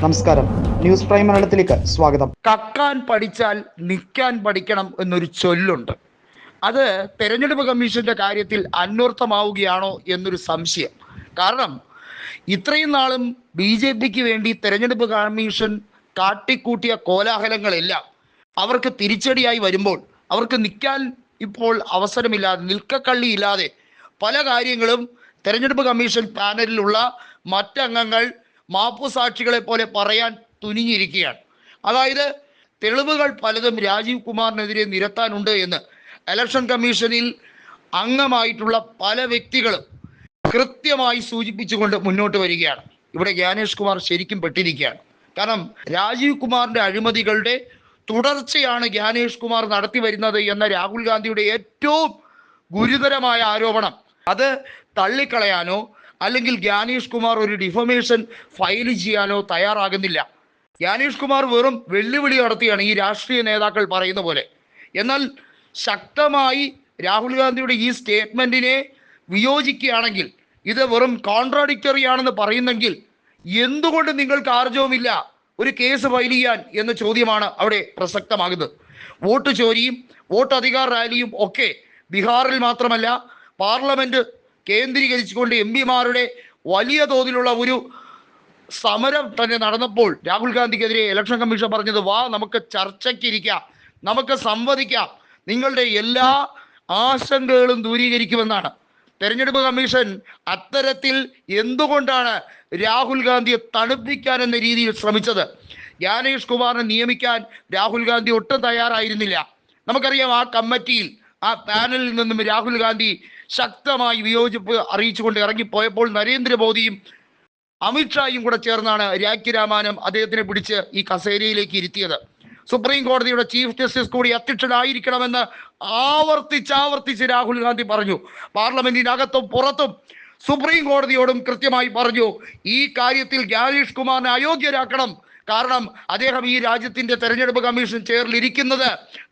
നമസ്കാരം. News prime മലയാളത്തിലേക്ക് സ്വാഗതം. കക്കാൻ പഠിച്ചാൽ നിൽക്കാൻ പഠിക്കണം എന്നൊരു ചൊല്ലുണ്ട്. അത് തെരഞ്ഞെടുപ്പ് കമ്മീഷന്റെ കാര്യത്തിൽ അന്വർത്ഥമാവുകയാണോ എന്നൊരു സംശയം. കാരണം ഇത്രയും നാളും ബി ജെ പിക്ക് വേണ്ടി തെരഞ്ഞെടുപ്പ് കമ്മീഷൻ കാട്ടിക്കൂട്ടിയ കോലാഹലങ്ങളെല്ലാം അവർക്ക് തിരിച്ചടിയായി വരുമ്പോൾ അവർക്ക് നിൽക്കാൻ ഇപ്പോൾ അവസരമില്ലാതെ നിൽക്കക്കള്ളി ഇല്ലാതെ പല കാര്യങ്ങളും തെരഞ്ഞെടുപ്പ് കമ്മീഷൻ പാനലിലുള്ള മറ്റംഗങ്ങൾ മാപ്പുസാക്ഷികളെ പോലെ പറയാൻ തുനിഞ്ഞിരിക്കുകയാണ്. അതായത് തെളിവുകൾ പലതും രാജീവ് കുമാറിനെതിരെ നിരത്താനുണ്ട് എന്ന്. ഇലക്ഷൻ കമ്മീഷനിൽ അംഗമായിട്ടുള്ള പല വ്യക്തികളും കൃത്യമായി സൂചിപ്പിച്ചുകൊണ്ട് മുന്നോട്ട് വരികയാണ്. ഇവിടെ ജ്ഞാനേഷ് കുമാർ ശരിക്കും പെട്ടിരിക്കുകയാണ്. കാരണം രാജീവ് കുമാറിന്റെ അഴിമതികളുടെ തുടർച്ചയാണ് ജ്ഞാനേഷ് കുമാർ നടത്തി വരുന്നത് എന്ന രാഹുൽ ഗാന്ധിയുടെ ഏറ്റവും ഗുരുതരമായ ആരോപണം. അത് തള്ളിക്കളയാനോ അല്ലെങ്കിൽ ജ്ഞാനേഷ് കുമാർ ഒരു ഡിഫമേഷൻ ഫയൽ ചെയ്യാനോ തയ്യാറാകുന്നില്ല. ജ്ഞാനേഷ് കുമാർ വെറും വെല്ലുവിളി നടത്തിയാണ് ഈ രാഷ്ട്രീയ നേതാക്കൾ പറയുന്ന പോലെ. എന്നാൽ ശക്തമായി രാഹുൽ ഗാന്ധിയുടെ ഈ സ്റ്റേറ്റ്മെന്റിനെ വിയോജിക്കുകയാണെങ്കിൽ ഇത് വെറും കോൺട്രാഡിക്ടറി ആണെന്ന് പറയുന്നെങ്കിൽ എന്തുകൊണ്ട് നിങ്ങൾക്ക് ആർജവുമില്ല ഒരു കേസ് ഫയൽ ചെയ്യാൻ എന്ന ചോദ്യമാണ് അവിടെ പ്രസക്തമാകുന്നത്. വോട്ട് ചോരിയും വോട്ട് അധികാർ റാലിയും ഒക്കെ ബീഹാറിൽ മാത്രമല്ല പാർലമെന്റ് കേന്ദ്രീകരിച്ചുകൊണ്ട് എം പിമാരുടെ വലിയ തോതിലുള്ള ഒരു സമരം തന്നെ നടന്നപ്പോൾ രാഹുൽ ഗാന്ധിക്കെതിരെ ഇലക്ഷൻ കമ്മീഷൻ പറഞ്ഞത് വാ നമുക്ക് ചർച്ചയ്ക്കിരിക്കാം നമുക്ക് സംവദിക്കാം നിങ്ങളുടെ എല്ലാ ആശങ്കകളും ദൂരീകരിക്കുമെന്നാണ്. തെരഞ്ഞെടുപ്പ് കമ്മീഷൻ അത്തരത്തിൽ എന്തുകൊണ്ടാണ് രാഹുൽ ഗാന്ധിയെ തണുപ്പിക്കാൻ എന്ന രീതിയിൽ ശ്രമിച്ചത്? ജ്ഞാനേഷ് കുമാറിനെ നിയമിക്കാൻ രാഹുൽ ഗാന്ധി ഒട്ടും തയ്യാറായിരുന്നില്ല. നമുക്കറിയാം ആ കമ്മിറ്റിയിൽ ആ പാനലിൽ നിന്നും രാഹുൽ ഗാന്ധി ശക്തമായി വിയോജിപ്പ് അറിയിച്ചുകൊണ്ട് ഇറങ്ങിപ്പോയപ്പോൾ നരേന്ദ്രമോദിയും അമിത്ഷായും കൂടെ ചേർന്നാണ് രാഖി രാമാനം അദ്ദേഹത്തിനെ പിടിച്ച് ഈ കസേരയിലേക്ക് ഇരുത്തിയത്. സുപ്രീം കോടതിയുടെ ചീഫ് ജസ്റ്റിസ് കൂടി അധ്യക്ഷനായിരിക്കണമെന്ന് ആവർത്തിച്ചാവർത്തിച്ച് ആവർത്തിച്ച് രാഹുൽ ഗാന്ധി പറഞ്ഞു. പാർലമെന്റിനകത്തും പുറത്തും സുപ്രീം കോടതിയോടും കൃത്യമായി പറഞ്ഞു ഈ കാര്യത്തിൽ ജ്ഞാനേഷ് കുമാറിനെ അയോഗ്യരാക്കണം. കാരണം അദ്ദേഹം ഈ രാജ്യത്തിന്റെ തെരഞ്ഞെടുപ്പ് കമ്മീഷൻ ചെയറിലിരിക്കുന്നത്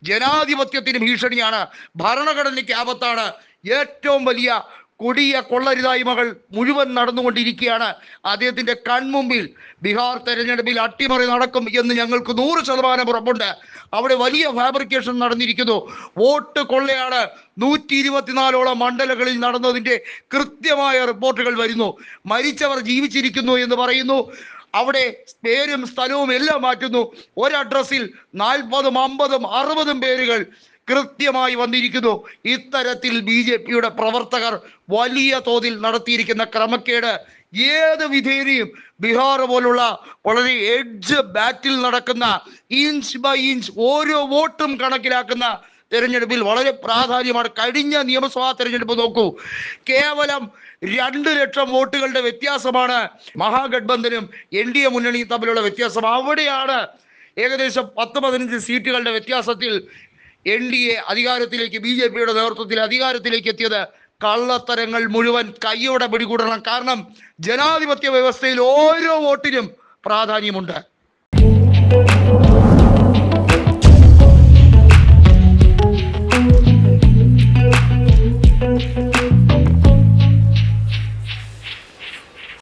ജനാധിപത്യത്തിന് ഭീഷണിയാണ്. ഭരണഘടനയ്ക്ക് ആപത്താണ്. ഏറ്റവും വലിയ കൊടിയ കൊള്ളരുതായ്മകൾ മുഴുവൻ നടന്നുകൊണ്ടിരിക്കുകയാണ്. അദ്ദേഹത്തിന്റെ കൺമുമ്പിൽ ബീഹാർ തെരഞ്ഞെടുപ്പിൽ അട്ടിമറി നടക്കും എന്ന് ഞങ്ങൾക്ക് നൂറ് ശതമാനം ഉറപ്പുണ്ട്. അവിടെ വലിയ ഫാബ്രിക്കേഷൻ നടന്നിരിക്കുന്നു. വോട്ട് കൊള്ളയാണ്. നൂറ്റി ഇരുപത്തിനാലോളം മണ്ഡലങ്ങളിൽ നടന്നതിന്റെ കൃത്യമായ റിപ്പോർട്ടുകൾ വരുന്നു. മരിച്ചവർ ജീവിച്ചിരിക്കുന്നു എന്ന് പറയുന്നു. അവിടെ പേരും സ്ഥലവും എല്ലാം മാറ്റുന്നു. ഒരു അഡ്രസ്സിൽ നാൽപ്പതും അമ്പതും അറുപതും പേരുകൾ കൃത്യമായി വന്നിരിക്കുന്നു. ഇത്തരത്തിൽ ബി ജെ പിയുടെ പ്രവർത്തകർ വലിയ തോതിൽ നടത്തിയിരിക്കുന്ന ക്രമക്കേട് ഏത് വിധേനയും ബീഹാർ പോലുള്ള വളരെ എഡ്ജ് ബാറ്റിൽ നടക്കുന്ന ഇഞ്ച് ബൈ ഇഞ്ച് ഓരോ വോട്ടും കണക്കിലാക്കുന്ന തെരഞ്ഞെടുപ്പിൽ വളരെ പ്രാധാന്യമാണ്. കഴിഞ്ഞ നിയമസഭാ തെരഞ്ഞെടുപ്പ് നോക്കൂ. കേവലം രണ്ട് ലക്ഷം വോട്ടുകളുടെ വ്യത്യാസമാണ് മഹാഗഡ്ബന്ധനും എൻ ഡി എ മുന്നണിയും തമ്മിലുള്ള വ്യത്യാസം. അവിടെയാണ് ഏകദേശം പത്ത് പതിനഞ്ച് സീറ്റുകളുടെ വ്യത്യാസത്തിൽ എൻ ഡി എ അധികാരത്തിലേക്ക് ബി ജെ പിയുടെ നേതൃത്വത്തിൽ അധികാരത്തിലേക്ക് എത്തിയത് കള്ളത്തരങ്ങൾ മുഴുവൻ കൈയോടെ പിടികൂടണം. കാരണം ജനാധിപത്യ വ്യവസ്ഥയിൽ ഓരോ വോട്ടിനും പ്രാധാന്യമുണ്ട്.